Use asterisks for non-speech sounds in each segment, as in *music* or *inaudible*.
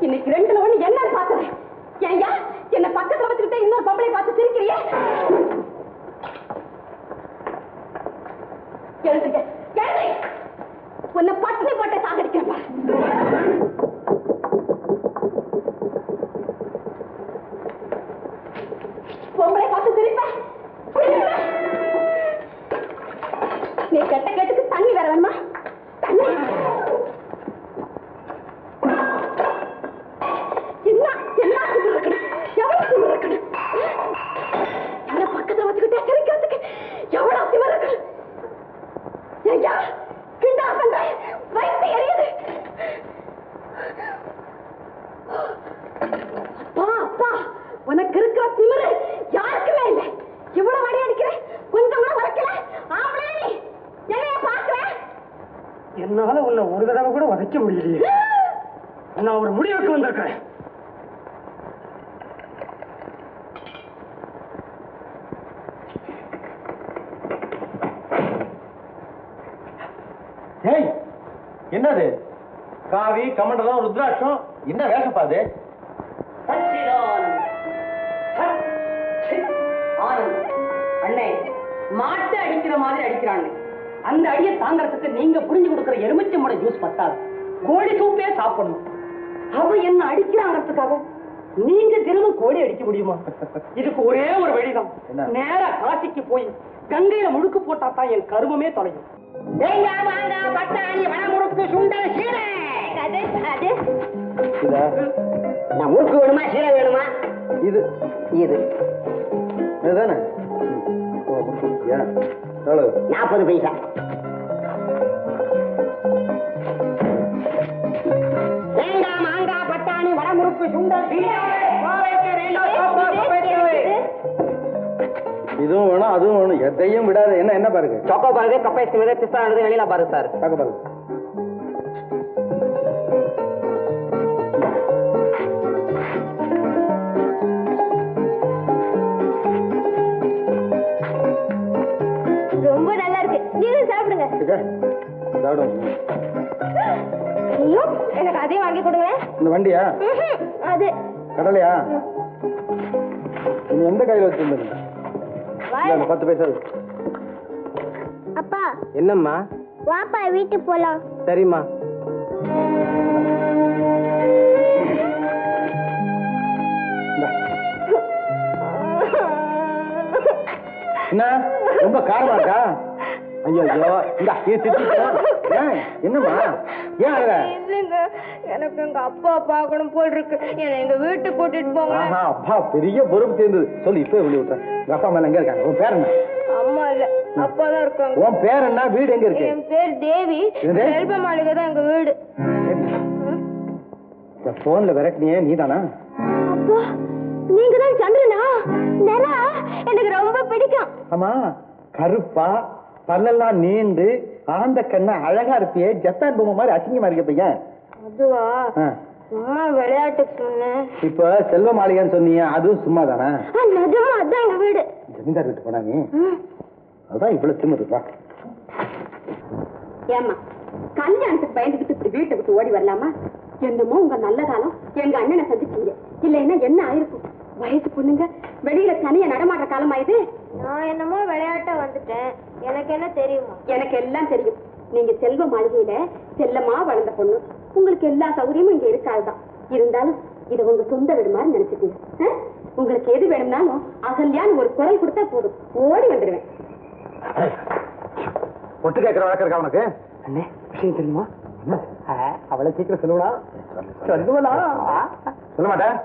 இன்னைக்கு ரெண்டுல ஒண்ணு என்ன பாக்குறேன் ஏய்யா என்ன பக்கத்துல வச்சுக்கிட்டே இன்னொரு பொம்பளை பார்த்து சிரிக்கிறியே? எழுதுங்க எழுது உன்னை பட்டினி போட்டு சாகடிக்கிறேன் பொம்பளை பார்த்து சிரிப்பேன் நீ கெட்ட கேட்டுக்கு தண்ணி வேற வேணுமா தண்ணி என்ன என்ன திமிரு இருக்கணும்? எவ்வளவு திமிரு இருக்கணும்? என்ன பக்கத்துல வச்சுக்கிட்டே சிரிக்கிறதுக்கு எவ்வளவு திமிரு இருக்கணும்? ஐயா, கிண்டா பண்றேன். வயித்து எரியுது. அப்பா, அப்பா, உனக்கு இருக்கிற திமிரு யாருக்குமே இல்லை இவ்வளவு அடி அடிக்கிறேன் கொஞ்சம் கூட உரைக்கல ஆம்பளை நீ. என்னைய பார்க்கிறேன் என்னால உன்னை ஒரு தடவை கூட உதைக்க முடியலையே நான் ஒரு முடிவுக்கு வந்திருக்கிறேன் ஏய் என்னது? காவி கமண்டலம் ருத்ராட்சம்? என்ன வேஷப்பா அது? அண்ணே மாட்டை அடிக்கிற மாதிரி அடிக்கிறாங்க அந்த அடியை தாங்கறதுக்கு நீங்க புரிஞ்சு கொடுக்கிற எலுமிச்சம்பட ஜூஸ் பத்தாது. கோழி சூப்பே சாப்பிடணும். அவ என்ன அடிக்கிறாங்கிறதுக்காக நீங்க தினமும் கோழி அடிக்க முடியுமா? இதுக்கு ஒரே ஒரு வழிதான்? நேரா காசிக்கு போய் கங்கையில முழுக்கு போட்டா தான் என் கருமமே தொலையும். இதா நான் முறுக்கு வேணுமா சீரை வேணுமா? இது இது. இதுதானே? எவ்வளவு? நாற்பது பைசா. தேங்காய் மாங்காய் பட்டாணி வடமுறுக்கு சுண்டல் இதுவும் வேணும் அதுவும் வேணும். எதையும் விடாத. என்ன என்ன பாருங்க. சொக்கோ பாருங்க கப்பை ஸ்மித பிஸ்தா எழுது வெளியில பாருங்க சார். பார்க்க பாருங்க. ரொம்ப நல்லா இருக்கு. நீங்களும் சாப்பிடுங்க. ஐயோ எனக்கு அதையும் வாங்கி கொடுங்க இந்த வண்டியா. அது. கடலையா? நீ எந்த கையில் வச்சிருந்தது வாயில. பத்து பைசா. அப்பா. என்னம்மா? வாப்பா வீட்டுக்கு போலாம். சரிம்மா. *laughs* என்ன? ரொம்ப காரமா இருக்கா? ஐயோ இந்த *laughs* என்னம்மா? ஏன் அழக இல்லைங்க எனக்கு எங்க அப்பா பார்க்கணும் போல் இருக்கு. என்னை எங்க வீட்டுக்கு கூட்டிட்டு போங்க அப்பா பெரிய பொறுப்பு சேர்ந்தது சொல்லு இப்போ வெளியே உங்க அப்பா மேல எங்க இருக்காங்க? உன் பேர் என்ன? அம்மா இல்ல அப்பா தான் இருக்காங்க. உன் பேர் என்ன? வீடு எங்க இருக்கு? என் பேர் தேவி? செல்வ மாளிகை தான் எங்க வீடு. இந்த போன்ல விரட்டினியே நீதானா? அப்பா நீங்க தான் சந்திரனா? நிலா எனக்கு ரொம்ப பிடிக்கும். ஆமா கருப்பா பல்லெல்லாம் நீண்டு ஆந்த கண்ணா அழகா இருப்பியே ஜப்பான் பொம்மை மாதிரி அசிங்கமா இருக்க பையன் அதுவா? விளையாட்டுக்கு சொன்னேன். இப்ப செல்வ மாளிகைன்னு சொன்னீங்க அதுவும் சும்மா தானே? நிஜமா அதான் எங்க வீடு. ஜமீன்தார் வீட்டு போனா நீ. அதான் இவ்வளவு வா. ஏமா கல்யாணத்துக்கு பயந்துகிட்டு இப்படி வீட்டை விட்டு ஓடி வரலாமா? என்னமோ உங்க நல்ல காலம் எங்க அண்ணனை சந்திச்சீங்க. இல்லைன்னா என்ன ஆயிருக்கும்? வயசு பொண்ணுங்க வெளியில தனியா நடமாடுற காலமா நான் என்னமோ விளையாட்ட வந்துட்டேன். எனக்கு என்ன தெரியுமா? எனக்கு எல்லாம் தெரியும். நீங்க செல்வ மாளிகையில செல்லமா வளர்ந்த பொண்ணு. உங்களுக்கு எல்லா சௌகரியமும் இங்க இருக்காதுதான். இருந்தாலும் இது உங்க சொந்த வீடு மாதிரி நினைச்சுக்கோங்க? உங்களுக்கு எது வேணும்னாலும் அகல்யான்னு ஒரு குரல் கொடுத்தா போதும். ஓடி வந்துடுவேன் ஒட்டு கேட்கிற வழக்கம் இருக்கா உனக்கு? அண்ணே விஷயம் தெரியுமா? அவளை சீக்கிரம் சொல்லுவா சொல்லுவலா சொல்ல மாட்டேன்.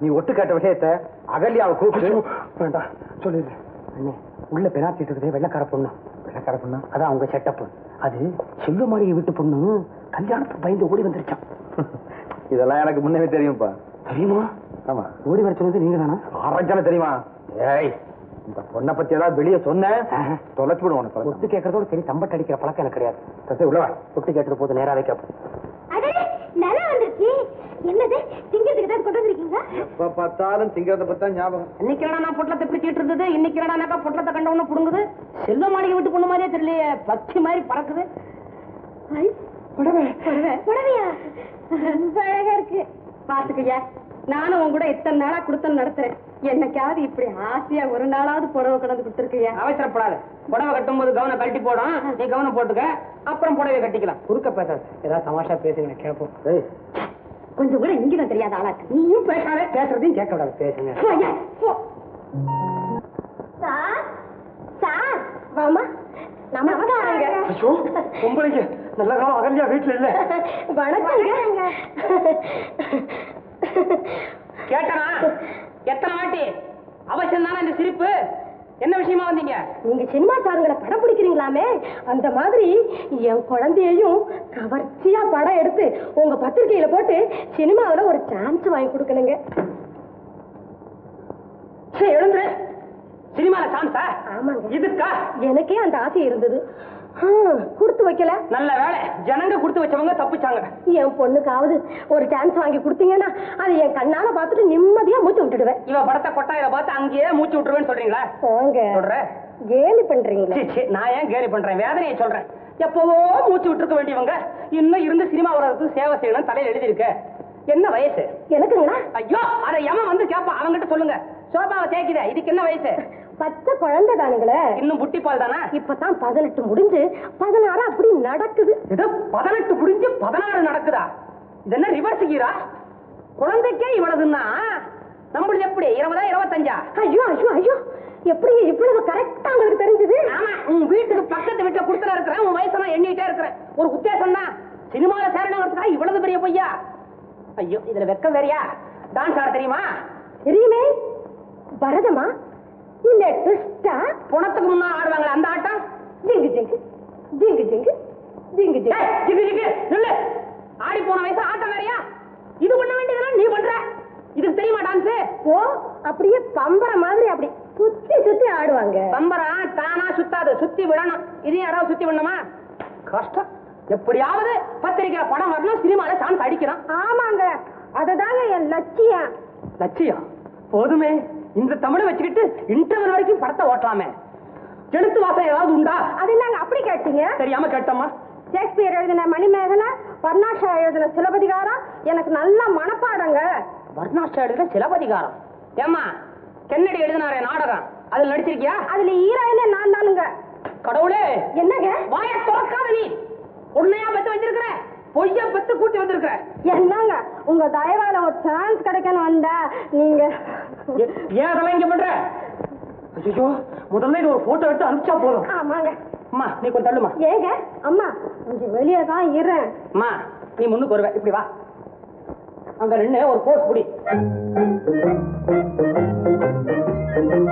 நீ ஒட்டு கேட்ட விஷயத்த அகல்யாவை கூப்பிட்டு வேண்டாம். சொல்லிடு. அண்ணே உள்ள பெனாத்திட்டு இருக்குதே வெள்ளக்கார பொண்ணு. வெள்ளக்கார பொண்ணா? அதான் அவங்க செட்டப் அது செல்வமாளிகை வீட்டு பொண்ணு கல்யாணத்துக்கு பயந்து ஓடி வந்துருச்சான் *laughs* இதெல்லாம் எனக்கு முன்னவே தெரியும்ப்பா தெரியுமா? ஆமா. ஓடி வர சொன்னது நீங்க தானா ஆரஞ்சன தெரியுமா? ஏய் இந்த பொண்ணை பத்தி ஏதாவது வெளியே சொன்ன தொலைச்சு விடுவோம் ஒட்டு கேட்கறதோட சரி தம்பட்டு அடிக்கிற பழக்கம் எனக்கு கிடையாது. உள்ள ஒட்டு கேட்டது போது நேரா வைக்க அடே நிலம் வந்துருச்சு. என்னது? திங்கிறதுக்கு ஏதாவது கொண்டு வந்திருக்கீங்க எப்ப பார்த்தாலும் திங்கிறத பத்தா ஞாபகம். இன்னைக்கு நான் பொட்டலத்தை பிடிச்சிட்டு இருந்தது? இன்னைக்கு என்னடா பொட்டலத்தை கண்ட உடனே புடுங்குது? செல்வ மாளிகை வீட்டு பொண்ணு மாதிரியே தெரியலையே. பக்தி மாதிரி பறக்குது. புடவை. புடவையா? ரொம்ப அழகா இருக்கு. பாத்துக்கய்யா நானும் உன் கூட இத்தனை நாளா குடுத்தம் நடத்துறேன். என்னைக்காவது இப்படி ஆசையா ஒரு நாளாவது புடவை கொண்டாந்து கொடுத்துருக்கியா அவசரப்படாத. புடவை கட்டும் போது கவனம் கழட்டி போடும் நீ கவனம் போட்டுக்க. அப்புறம் புடவை கட்டிக்கலாம். குறுக்க பேசாது. ஏதாவது தமாஷா பேசுங்க கேட்போம். கொஞ்சம் கூட இங்கிதான் தெரியாத ஆளாக்கு. நீயும் பேசாத. பேசுறதையும் கேட்க விடாது. பேசுங்க. வாமா பொம்பளைங்க. நல்ல காலம் அகல்யா வீட்டுல இல்ல. கேட்டனா? எத்தனை வாட்டி? அவசியம் தானே இந்த சிரிப்பு? என்ன விஷயமா வந்தீங்க? நீங்க சினிமா சாருங்களை படம் பிடிக்கிறீங்களாமே? அந்த மாதிரி என் குழந்தையையும் கவர்ச்சியா படம் எடுத்து உங்க பத்திரிக்கையில போட்டு சினிமாவுல ஒரு சான்ஸ் வாங்கி கொடுக்கணுங்க. எழுந்துரு. சினிமால சான்ஸா ஆமாங்க. இதுக்கா? எனக்கே அந்த ஆசை இருந்தது. கொடுத்து வைக்கல? நல்ல வேலை ஜனங்க கொடுத்து வச்சவங்க தப்பிச்சாங்க. என் பொண்ணுக்காவது ஒரு சான்ஸ் வாங்கி கொடுத்தீங்கன்னா அதை என் கண்ணால பார்த்துட்டு நிம்மதியா மூச்சு விட்டுடுவேன். இவ படத்தை கொட்டாயில பார்த்து அங்கேயே மூச்சு விட்டுருவேன்னு சொல்றீங்களா? போங்க. சொல்ற. கேலி பண்றீங்களா? நான் ஏன் கேலி பண்றேன்? வேதனையை சொல்றேன். எப்பவோ மூச்சு விட்டுருக்க வேண்டியவங்க இன்னும் இருந்து சினிமா வர்றதுக்கு சேவை செய்யணும் தலையில எழுதியிருக்க. என்ன வயசு? எனக்குங்களா? ஐயோ அத எவன் வந்து கேட்பான் அவன்கிட்ட சொல்லுங்க. சோபாவை தேய்க்குதே. இதுக்கு என்ன வயசு? பச்சை குழந்தை தானுங்களே. இன்னும் புட்டி பால் தானே? இப்பதான் பதினெட்டு முடிஞ்சு பதினாறு அப்படி நடக்குது. இது பதினெட்டு புடிஞ்சு பதினாறு நடக்குதா? இது என்ன ரிவர்ஸ் கீரா குழந்தைக்கே இவ்வளவுன்னா? நம்மளுது எப்படி? இருபதா இருபத்தஞ்சா? ஐயோ ஐயோ ஐயோ. எப்படிங்க இவ்வளவு கரெக்டா உங்களுக்கு தெரிஞ்சது? ஆமா உன் வீட்டுக்கு பக்கத்து வீட்டுல குடுத்துற இருக்கிறேன். உன் வயசை நான் எண்ணிட்டே இருக்கிறேன். ஒரு உத்தேசம் தான் சினிமால சேரணுங்கிறதுக்கா இவ்வளவு பெரிய பொய்யா? ஐயோ இதுல வெக்கம் வேறையா? டான்ஸ் ஆட தெரியுமா? தெரியுமே. பரதமா? இல்ல ட்விஸ்டா புணத்துக்கு முன்னா ஆடுவாங்களே அந்த ஆட்டம்? ஜிங்கு ஜிங்கு ஜிங்கு ஜிங்கு ஜிங்கு ஜிங்கு. ஜிகு ஜிகு நில்லு. ஆடி போன வயசு ஆட்டம் வேறையா? இது பண்ண வேண்டியதெல்லாம் நீ பண்ற? இதுக்கு தெரியுமா டான்ஸ் ஓ அப்படியே பம்பர மாதிரி அப்படி சுத்தி சுத்தி ஆடுவாங்க. பம்பரம் தானா சுத்தாது. சுத்தி விடணும். இது யாராவது சுத்தி விடணுமா? கஷ்டம். எப்படியாவது பத்திரிக்கையில படம் வரணும் சினிமால சான்ஸ் அடிக்கணும். ஆமாங்க. அதுதாங்க என் லட்சியம். லட்சியம்? போதுமே. இந்த தமிழை வச்சுக்கிட்டு இன்டர்வல் வரைக்கும் படத்தை ஓட்டலாமே. எழுத்து வாசம் ஏதாவது உண்டா? அது நாங்க அப்படி கேட்டீங்க. தெரியாம கேட்டோமா? ஷேக்ஸ்பியர் எழுதின மணிமேகலை வர்ணாஷா எழுதின சிலப்பதிகாரம் எனக்கு நல்ல மனப்பாடங்க. வர்ணாஷ்டா எழுதுற சிலப்பதிகாரம். ஏமா கென்னடி எழுதினாரே நாடகம். அதுல நடிச்சிருக்கியா? அதுல ஹீரோயினே நான் தானுங்க கடவுளே! என்னங்க? வாய திறக்காத நீ. உண்மையா பெத்து வச்சிருக்கிற பொய்யா பெத்து கூட்டி வந்திருக்கிற என்னங்க? உங்க தயவால ஒரு சான்ஸ் கிடைக்கணும் வந்தா நீங்க. ஏன் அதெல்லாம் இங்க பண்ற? ஐயோ முதல்ல இது ஒரு போட்டோ எடுத்து அனுப்பிச்சா போதும். ஆமாங்க. அம்மா நீ கொஞ்சம் தள்ளுமா? ஏங்க அம்மா கொஞ்சம் வெளியே தான் இருறேன் அம்மா நீ முன்னுக்கு வருவ. இப்படி வா. அங்க நின்னு ஒரு போஸ் புடி. என்னது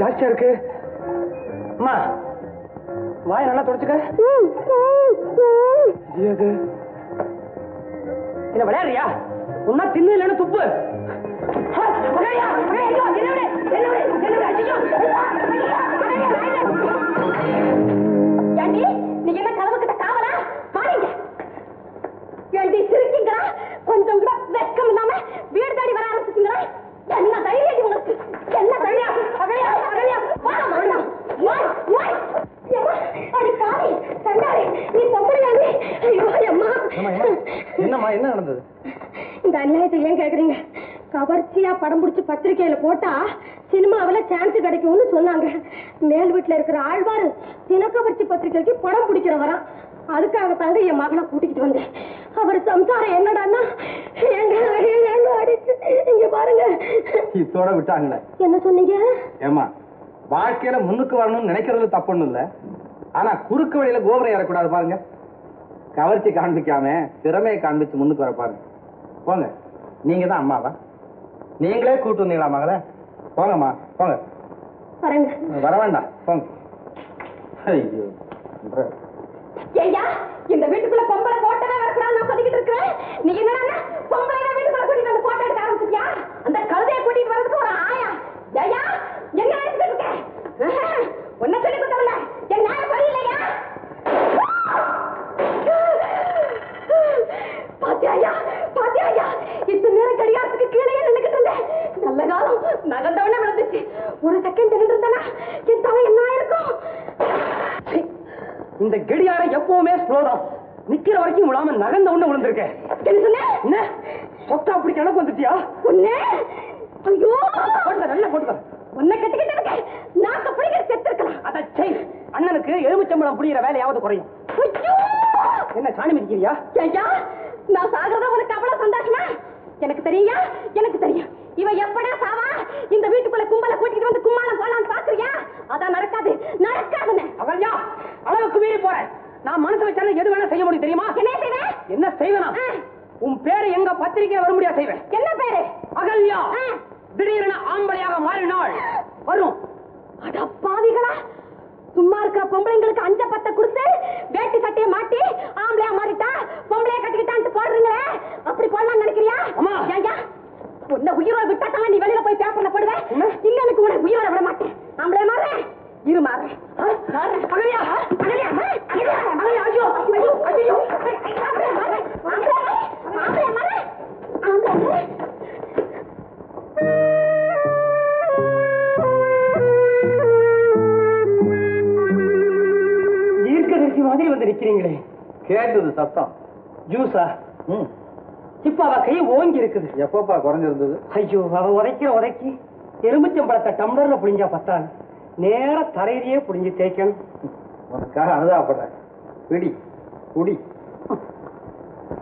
ஜாஸ்தியா இருக்கு. அம்மா வாய் நல்லா தொடச்சுக்க. இது என்ன விளையாடுறியா? உன்னா தின்னு இல்லைன்னு துப்பு. கொஞ்சம் கூட வெக்கம் இல்லாம வீடு தேடி வர ஆரம்பிச்சிட்டீங்களா? என்ன தைரியம் உங்களுக்கு என்ன தைரியம் அகலையா அகலையா வா வா வா வா ஏம்மா, அடி பாவி சண்டாரி நீ பொம்பளையாண்டி ஐயோ அம்மா ஏம்மா, ஏம்மா? என்னம்மா என்ன நடந்தது இந்த அநியாயத்தை ஏன் கேக்குறீங்க கவர்ச்சியா படம் பிடிச்சு பத்திரிக்கையில போட்டா சினிமாவுல சான்ஸ் கிடைக்கும்னு சொன்னாங்க. மேல் வீட்டுல இருக்கிற ஆழ்வாரு தினக்கவர்ச்சி பத்திரிக்கைக்கு படம் பிடிக்கிறவராம் அதுக்காக தாங்க என் மகனை கூட்டிக்கிட்டு வந்தேன். அவர் சம்சாரம் என்னடான்னா எங்க எங்க அடிச்சு இங்க பாருங்க. இதோட விட்டாங்களே என்ன சொன்னீங்க? ஏமா வாழ்க்கையில முன்னுக்கு வரணும்னு நினைக்கிறது தப்பு இல்ல. ஆனா குறுக்கு வழியில கோபுரம் ஏறக்கூடாது பாருங்க. கவர்ச்சி காண்பிக்காம திறமையை காண்பிச்சு முன்னுக்கு வர பாருங்க. போங்க நீங்க தான் அம்மாவா? நீங்களே கூட்டு வந்தீங்களா மகளே? போங்கம்மா போங்க. பாருங்க வர வேண்டாம் போங்க. ஐயோ நன்ற. ஐயா இந்த வீட்டுக்குள்ள பொம்பளை போட்டவே வரக்கூடாது நான் சொல்லிக்கிட்டு இருக்கிறேன். நீ என்னடா பொம்பளை வீட்டுக்குள்ள கூட்டிட்டு வந்து போட்டோ எடுக்க ஆரம்பிச்சியா அந்த கழுதையை கூட்டிட்டு வரதுக்கு ஒரு ஆயா. ஐயா என்ன நினைச்சிட்டு இருக்க? ஒன்ன சொல்லி இந்த கடியாரம் எப்பவுமே ஸ்லோ தான். நிக்கிற வரைக்கும் விழாம நகர்ந்த ஒண்ணு விழுந்திருக்கேன் என்ன சொத்தா அப்படி கணக்கு வந்துட்டியா உன்னை? ஐயோ! போட்டுக்க நல்லா போட்டுக்க. உன்னை கட்டிக்கிட்டு நாக்க பிடிக்கிற செத்துருக்கலாம் அத செய் அண்ணனுக்கு எலுமிச்சம்பளம் புளியிற வேலையாவது குறையும். என்ன சாணி மிதிக்கிறியா? ஐயா நான் சாகிறதா உனக்கு அவ்வளவு சந்தோஷமா எனக்கு தெரியா எனக்கு தெரியும் இவ எப்படா சாவா இந்த வீட்டுக்குள்ள கும்பல கூட்டிட்டு வந்து கும்மாளம் போலான்னு பாக்குறியா அதான் நடக்காது அவள்யா அளவுக்கு மீறி போற. நான் மனசு வச்சாலும் எது வேணா செய்ய முடியும் தெரியுமா? என்ன செய்வேன் என்ன செய்வேனா. உன் பேரு எங்க பத்திரிக்கையில வரும்படியா செய்வேன் என்ன பேரு? அகல்யா. திடீரென ஆம்பளையாக மாறினாள். வரும். சும்மா இருக்கிற பொம்பளைங்களுக்கு அஞ்ச பத்த கொடுத்து வேட்டி சட்டையை மாட்டி ஆம்பளையா மாறிட்டா பொம்பளைய கட்டிக்கிட்டான்ட்டு போடுறீங்களே? அப்படி போடலாம்னு நினைக்கிறியா? அம்மா. ஐயா உன்னை உயிரோட விட்டாதான் நீ வெளியில போய் பேப்பர்ல போடுவேன் இல்ல எனக்கு உனக்கு உயிரோட விட மாட்டேன். ஆம்பளைய மாறேன் இரு மாறேன். அகலியா ஐயோ ஐயோ ஐயோ. மாதிரி வந்து நிக்கிறீங்களே. கேட்டது சத்தம். ஜூஸா? ம். இப்ப அவ கை ஓங்கி இருக்குது. எப்பப்பா குறைஞ்சிருந்தது? ஐயோ அவ உதைக்கிற உதைக்கி எலுமிச்சம்பழத்தை டம்ளர்ல புடிஞ்சா பத்தாது. நேர தரையிலேயே புடிஞ்சு தேய்க்கணும். உனக்காக அனுதாபப்படுறேன். பிடி குடி.